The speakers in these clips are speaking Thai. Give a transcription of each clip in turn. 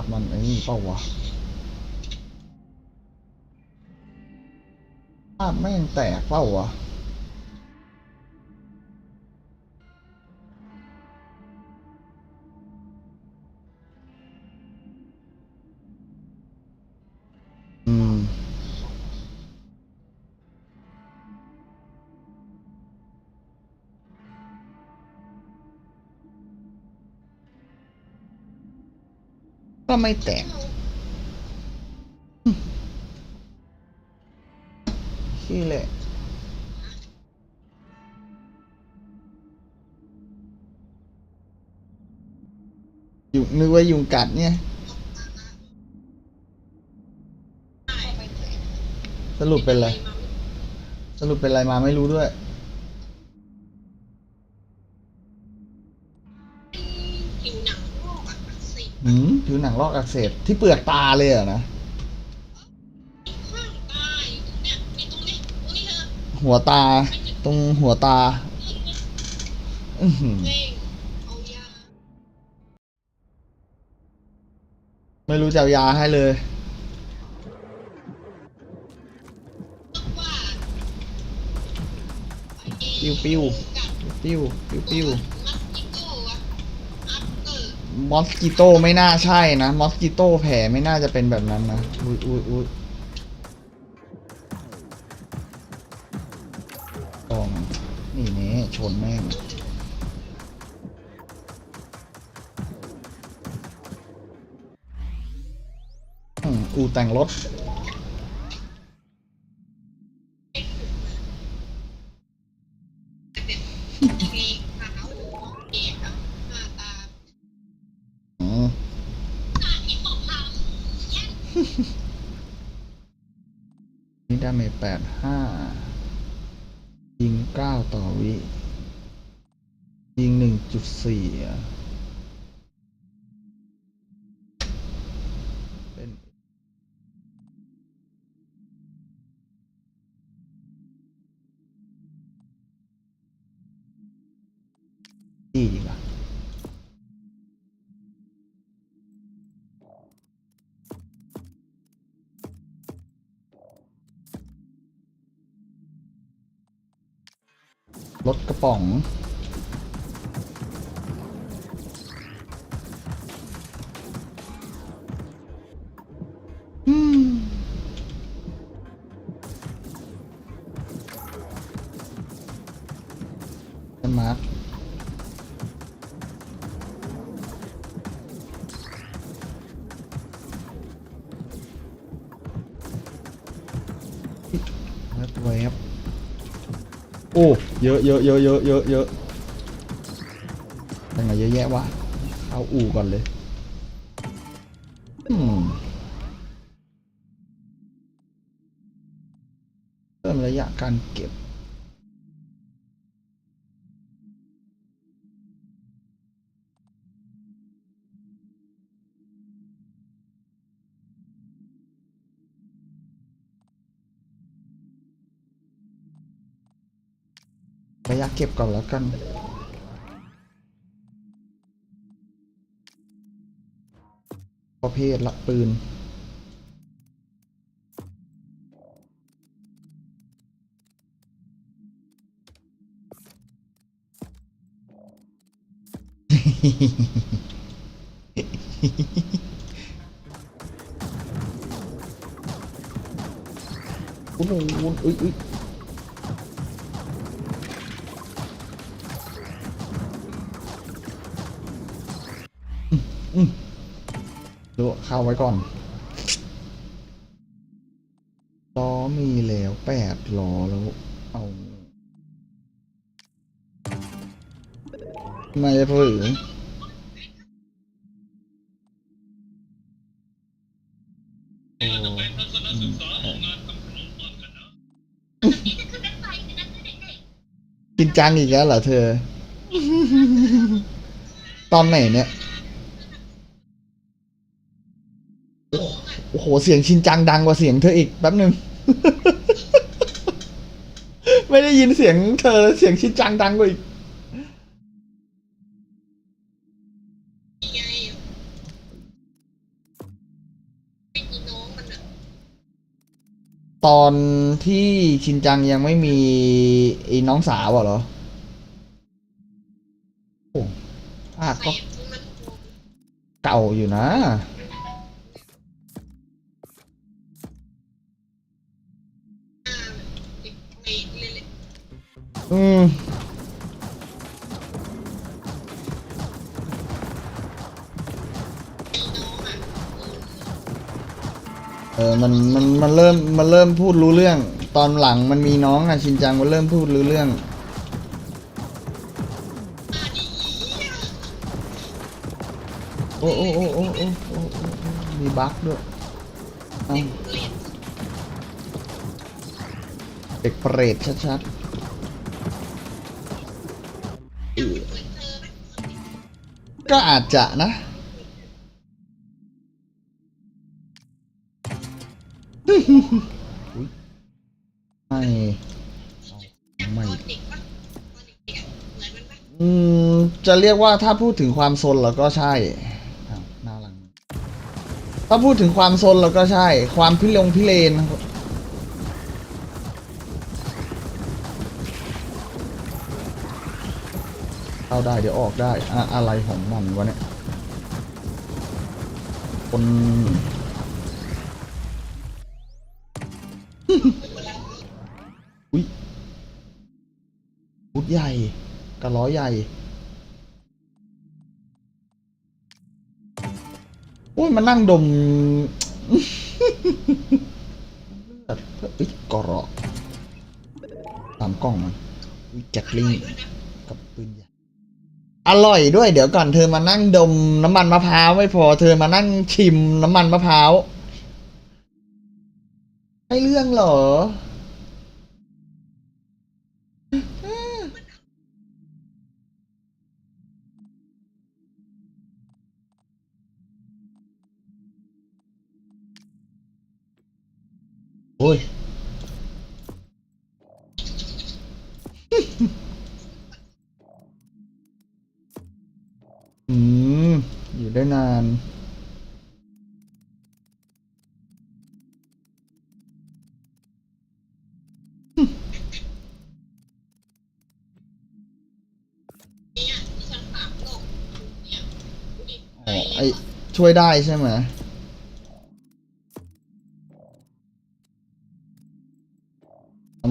พมันไอ้นี่เปล่าวะภาพแม่งแตกเปล่าวะ ไม่แตก ขี้แหละยุงนึกว่ายุงกัดเนี่ย สรุปเป็นอะไร สรุปเป็นอะไรมาไม่รู้ด้วย หืมผิวหนังลอกอักเสบที่เปลือกตาเลยเหรอนะหัวตา ตรงหัวตา อือหือไม่รู้จะเอายาให้เลย ปิ้วปิ้วปิ้วปิ้วปิ้ว มัสกิโตอร์มอสกิโตไม่น่าใช่นะ มอสกิโต้แผลไม่น่าจะเป็นแบบนั้นนะ อุ้ยอุ้ยอุ้ยตองนี่เน่ชนแม่งอูแต่งรถ สีขาวเอกอะหน้าตา อืม ที่บอกเรา นี่ดาเมจแปดห้ายิงเก้าต่อวิ ยิงหนึ่งจุดสี่ รถกระป๋อง เยอะเยอะเยอะเยอะเยอะเยอะยังไงเยอะแยะวะ เอาอู่ก่อนเลยอืมเพิ่มระยะการเก็บ ระเก็บก่อนแล้วกันประเภทละปืน โอ้โหอุ้ยอุ้ย ข้าไว้ก่อนล้อมีแล้วแปดล้อแล้วเอาไม่หรือโอ้จริงจังอีกแล้วเหรอเธอ ตอนไหนเนี่ย โอ้โห เสียงชินจังดังกว่าเสียงเธออีกแป๊บหนึ่ง ไม่ได้ยินเสียงเธอเสียงชินจังดังกว่าอีก ตอนที่ชินจังยังไม่มีไอ้น้องสาวเหรอโอ้ภาก็เก่าอยู่นะ เออมันมันมันเริ่มมันเริ่มพูดรู้เรื่อง ตอนหลังมันมีน้องอะชินจังมันเริ่มพูดรู้เรื่อง โอ้โอ้โอ้โอ้โอ้โอ้โอ้มีบั๊กด้วยเเด็กเปรตชัดๆ ก็อาจจะนะอุ๊ยไม่อย่างไม่ตอนเด็กปะตอนเด็กๆอะเหมือนมันปะอืมจะเรียกว่าถ้าพูดถึงความซนแล้วก็ใช่อ้าวหน้าหลังถ้าพูดถึงความซนแล้วก็ใช่ ความพิลงพิเลน เอาได้เดี๋ยวออกได้อะอะไรของมันวะเนี่ย คน อุ้ยพุดใหญ่กระล้อใหญ่โอ้ยมานั่งดมเลือดเอ้ยกรอกตามกล้องมันอุ้ยแจ็คลิง อร่อยด้วยเดี๋ยวก่อนเธอมานั่งดมน้ำมันมะพร้าวไม่พอเธอมานั่งชิมน้ำมันมะพร้าวใช่เรื่องเหรอ โอ้ย ได้นานเนี่ยที่ฉันถามโลกเนี่ยดูดิอ๋อ ไอช่วยได้ใช่ไหม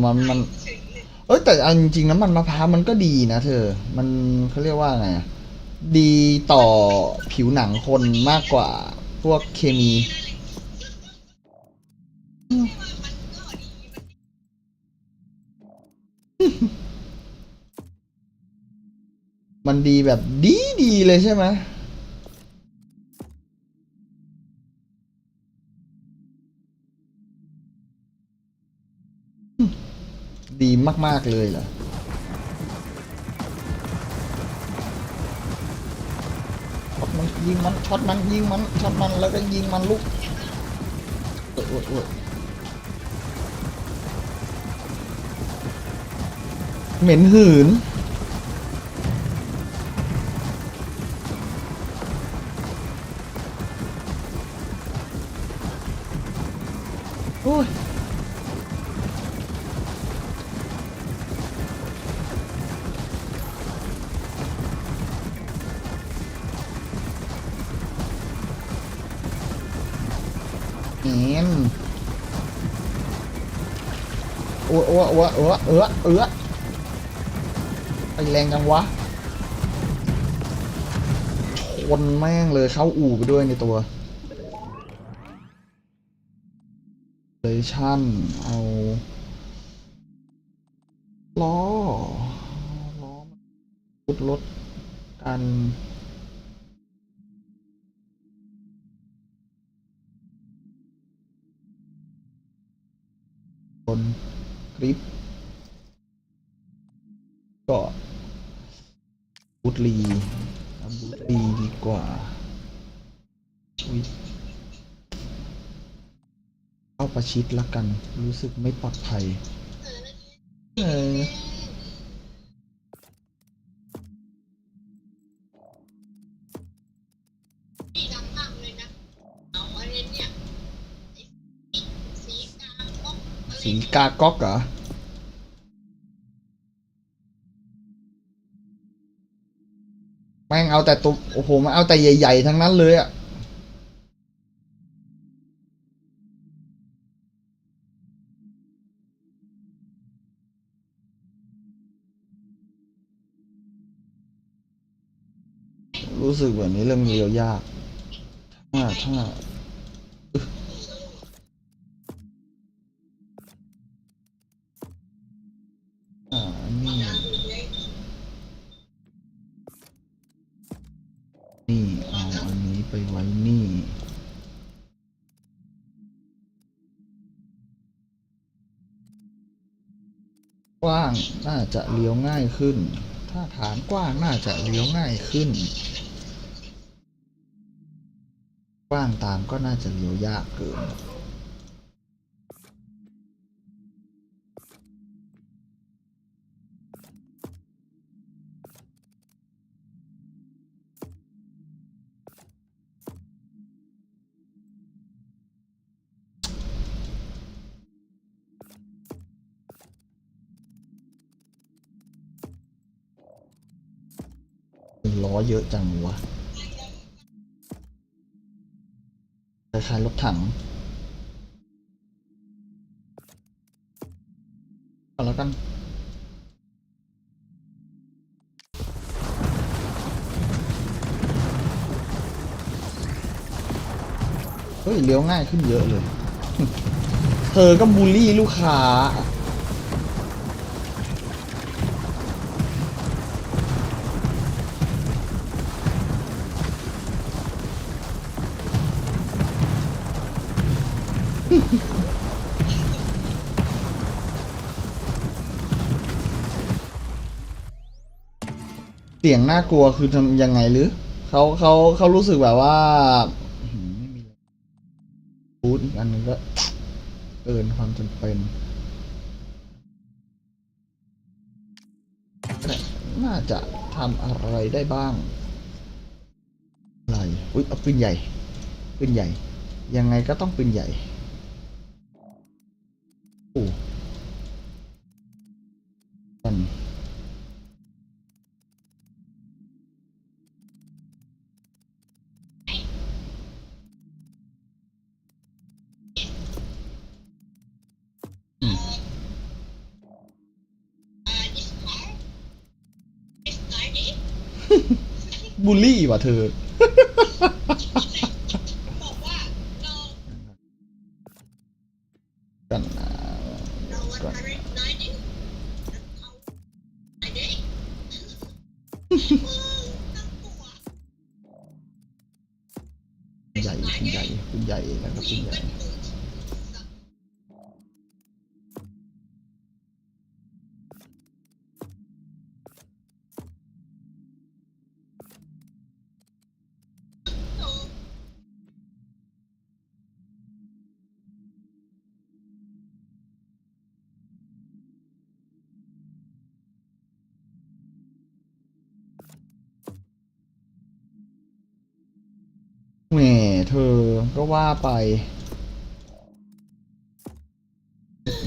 มันมันเฉยเลยเอ้ยแต่เอาจริงๆน้ำมันมะพร้าวมันก็ดีนะเธอ มันเขาเรียกว่าไงอะ ดีต่อผิวหนังคนมากกว่าพวกเคมี มันดีแบบดีดีเลยใช่ไหมดีมาก ๆ เลยเหรอ ยิงมันช็อตมันยิงมันช็อตมันแล้วก็ยิงมันลุกเออเออเออเหม็นหืน เออเอไปแรงจังวะ ชนแม่งเลยเข้าอู่ไปด้วยในตัวเลยชั่นเอาล้อล้อพุดรถกันบนคลิป ก็บุตรีบุตรีดีกว่าเข้าประชิดละกัน รู้สึกไม่ปลอดภัยเออสีกาก๊อกเหรอ ม่งเอาแต่ตัวโอ้โหมาเอาแต่ใหญ่ ๆ ทั้งนั้นเลยอะรู้สึกแบบนี้เรื่องเรียวยาก ถ้าถ้า ไปไว้นี่กว้างน่าจะเลี้ยวง่ายขึ้น ถ้าฐานกว้างน่าจะเลี้ยวง่ายขึ้น กว้างตามก็น่าจะเลี้ยวยากเกิน ล้อเยอะจังวะคล้ายๆรถถังเอาแล้วกันเฮ้ยเลี้ยวง่ายขึ้นเยอะเลย เธอก็บูลลี่ลูกค้า สียงน่ากลัวคือทำยังไงหรือเขาเขาเขารู้สึกแบบว่าไม่มีพูดอีกอันนึงก็เกินความจำเป็นน่าจะทำอะไรได้บ้าง อะไร อุ้ยเอาปืนใหญ่ปืนใหญ่ ยังไงก็ต้องปืนใหญ่โอ้ บูลลี่ว่ะเธอ เธอก็ว่าไป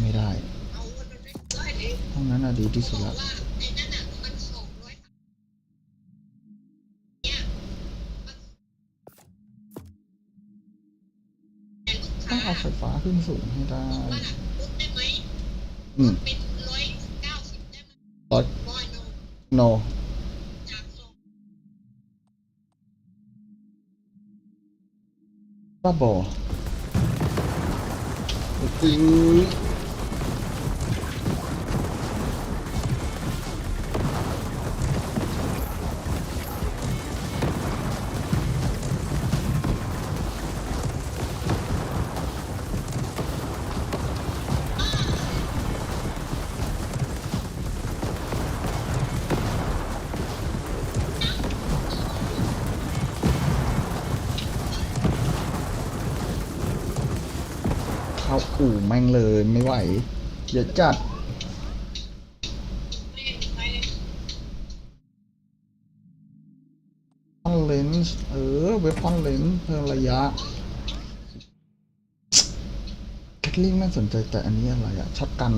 ไม่ได้เอาวันพาริสไนนิ่งห้องนั้นอะดีที่สุดบอละกว่าไอ้นั่นอะมันสองร้อยเนี่ยแต่ลูกต้อค้างเอาไฟฟ้าขึ้นสูงให้ได้บอกว่าลดได้ไหมอืมเป็นร้อยเก้าสิบได้ไหมร้อยบอยโนโบ้าบอ ม่งเลยไม่ไหวเดี๋ยวจัดเล่นไปเลยพอนเลนส์เออเวพอนเลนส์เพิ่มระยะแคลิงน่าสนใจแต่อันนี้อะไรอะช็อตกัน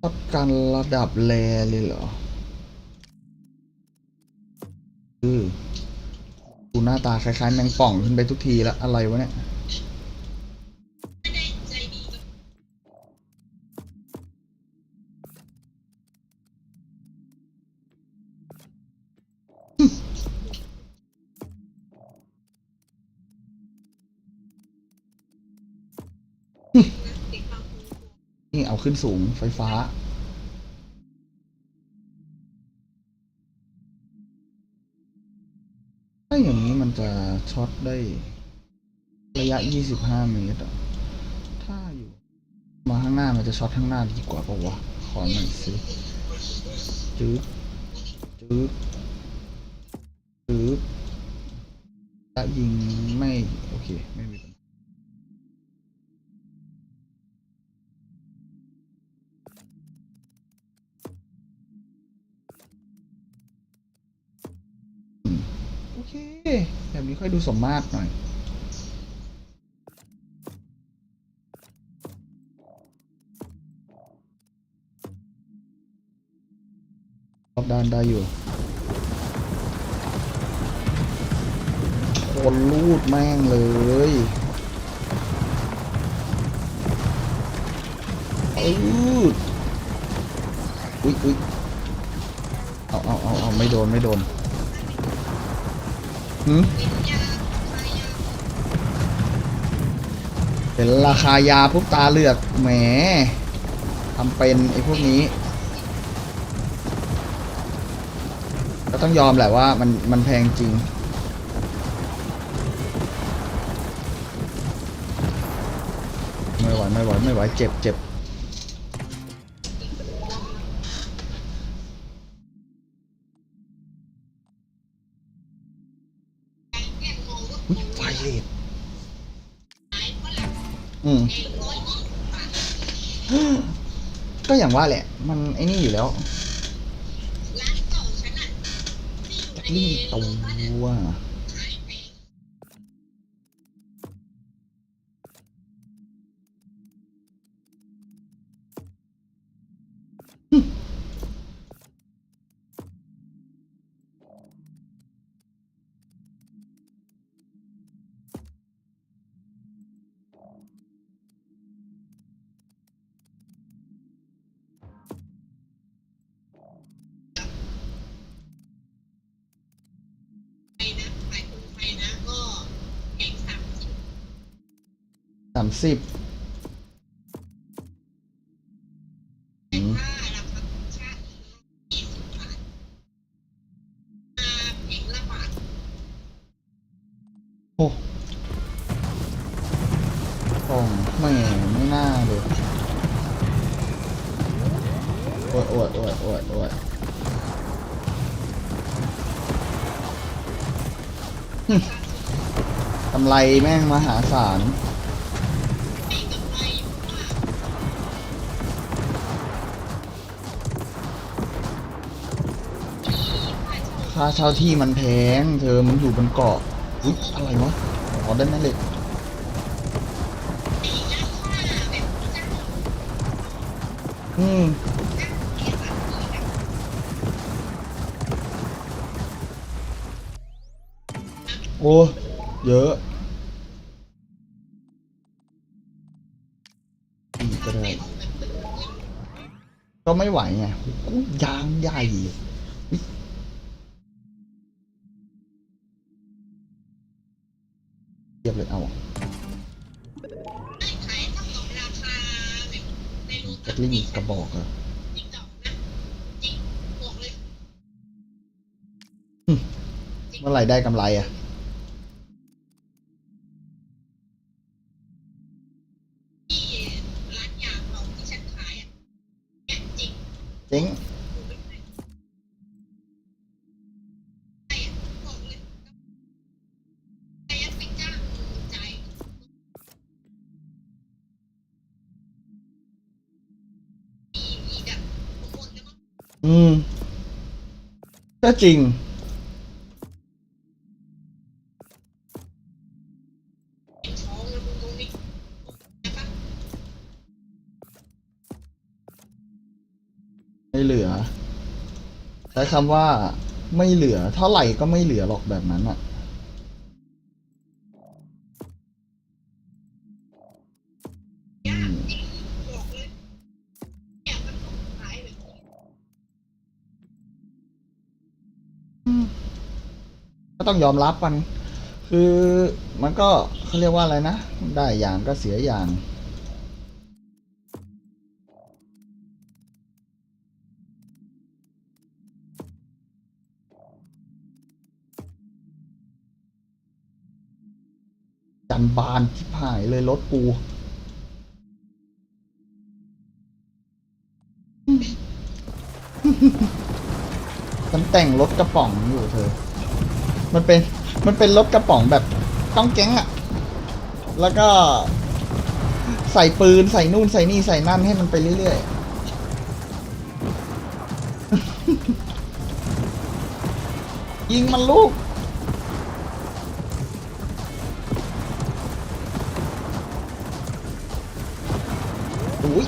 ช็อตกันระดับแรเลยเหรออือดูหน้าตาคล้ายๆแมงป่องขึ้นไปทุกทีแล้วอะไรวะเนี่ย ขึ้นสูงไฟฟ้าถ้าอย่างนี้มันจะช็อตได้ระยะ 25 เมตรถ้าอยู่ มาข้างหน้ามันจะช็อตข้างหน้าดีกว่าปะวะ ขอหน่อยสิจืดจืดจืดจะยิงไม่ โอเค ไม่มีปัญหา นี้ค่อยดูสมมาตรหน่อยรอบด้านได้อยู่คนลูดแม่งเลยอืดอุ๊ยอุ๊ยเอาเอาเอาเอาไม่โดน ไม่โดน หืมเห็นราคายาปุ๊บตาเลือกแหมทำเป็นไอ้พวกนี้ ก็ต้องยอมแหละว่ามันมันแพงจริงไม่ไหวไม่ไหวไม่ไหวเจ็บเจ็บาอุ๊ยไฟเลดขายฝรั่งอืมเองร้อยยี่สิบบาทก็อย่างว่าแหละ มันไอ้นี่อยู่แล้วร้านเก่าฉันอะที่อยู่จากในนี่โรงพยาบาลตัวามสิบโอ้โอ้ไม่ไม่น่าเลยโอดโอดโอดโอดโอดกำไรแม่งมหาศาลาเช่าค่าเช่าที่มันแพง เธอมันอยู่บนเกาะอุ๊ยอะไรวะขอได้ไหมเหล็กอืมจ้างเสียสัตว์อีกอะโอ้เยอะอีกก็ได้ก็ไม่ไหวไงโอ้ยยางใหญ่ ยเทียบเลยเอาขายเท่ากับราคาแบบในโลแจ็คลิงกระบอกอะติ๊กต็อกนะจริงบอกเลยเมื่อไหร่ได้กำไรอะ จริง ไม่เหลือ ใช้คำว่าไม่เหลือ เท่าไหร่ก็ไม่เหลือหรอกแบบนั้นอะ ก็ต้องยอมรับมัน คือมันก็เขาเรียกว่าอะไรนะ ได้อย่างก็เสียอย่างจันบานที่หายเลยรถกูมันแต่งรถกระป๋องอยู่เธอ มันเป็นมันเป็นรถกระป๋องแบบต้องแก๊งอะแล้วก็ใส่ปืนใส่นู่นใส่นี่ใส่นั่นให้มันไปเรื่อยๆ ยิงมันลูก อุ้ย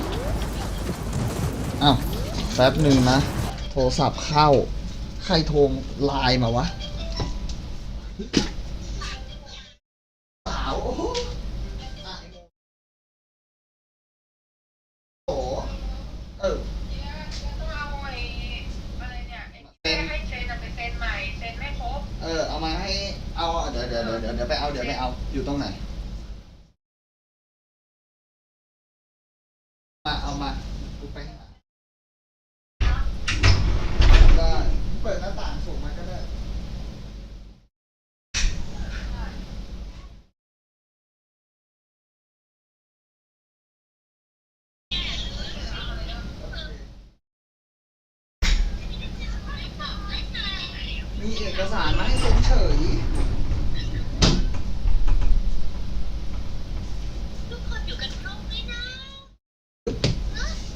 อ้าวแป๊บหนึ่งนะ โทรศัพท์เข้า ใครโทรไลน์มาวะ เอาเดี๋ยวเดี๋ยวเดี๋ยวเดี๋ยวเดี๋ยวไปเอาเดี๋ยวไปเอาอยู่ตรงไหน มา เอามา กูไปหาได้เปิดหน้าต่างส่งมาก็ได้ มีเอกสารมาให้เซ็นเฉย ทุกคนอยู่กันครบไหมนะ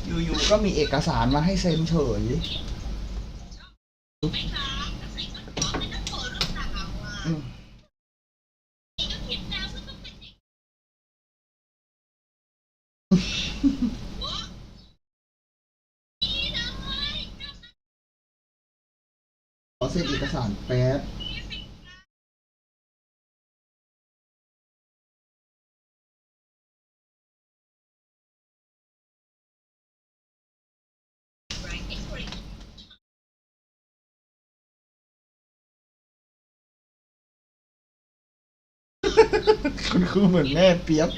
อยู่ๆ ก็มีเอกสารมาให้เซ็นเฉยไม่ครับใส่ชุดหมอเป็นนักโทษหรือเปล่าอะอืมนี่ก็เห็นแล้วก็ต้องเป็นเด็กโอ้นี่นะเว้ยขอเซ็นเอกสารแป๊บ คุณครูเหมือนแม่เปียบ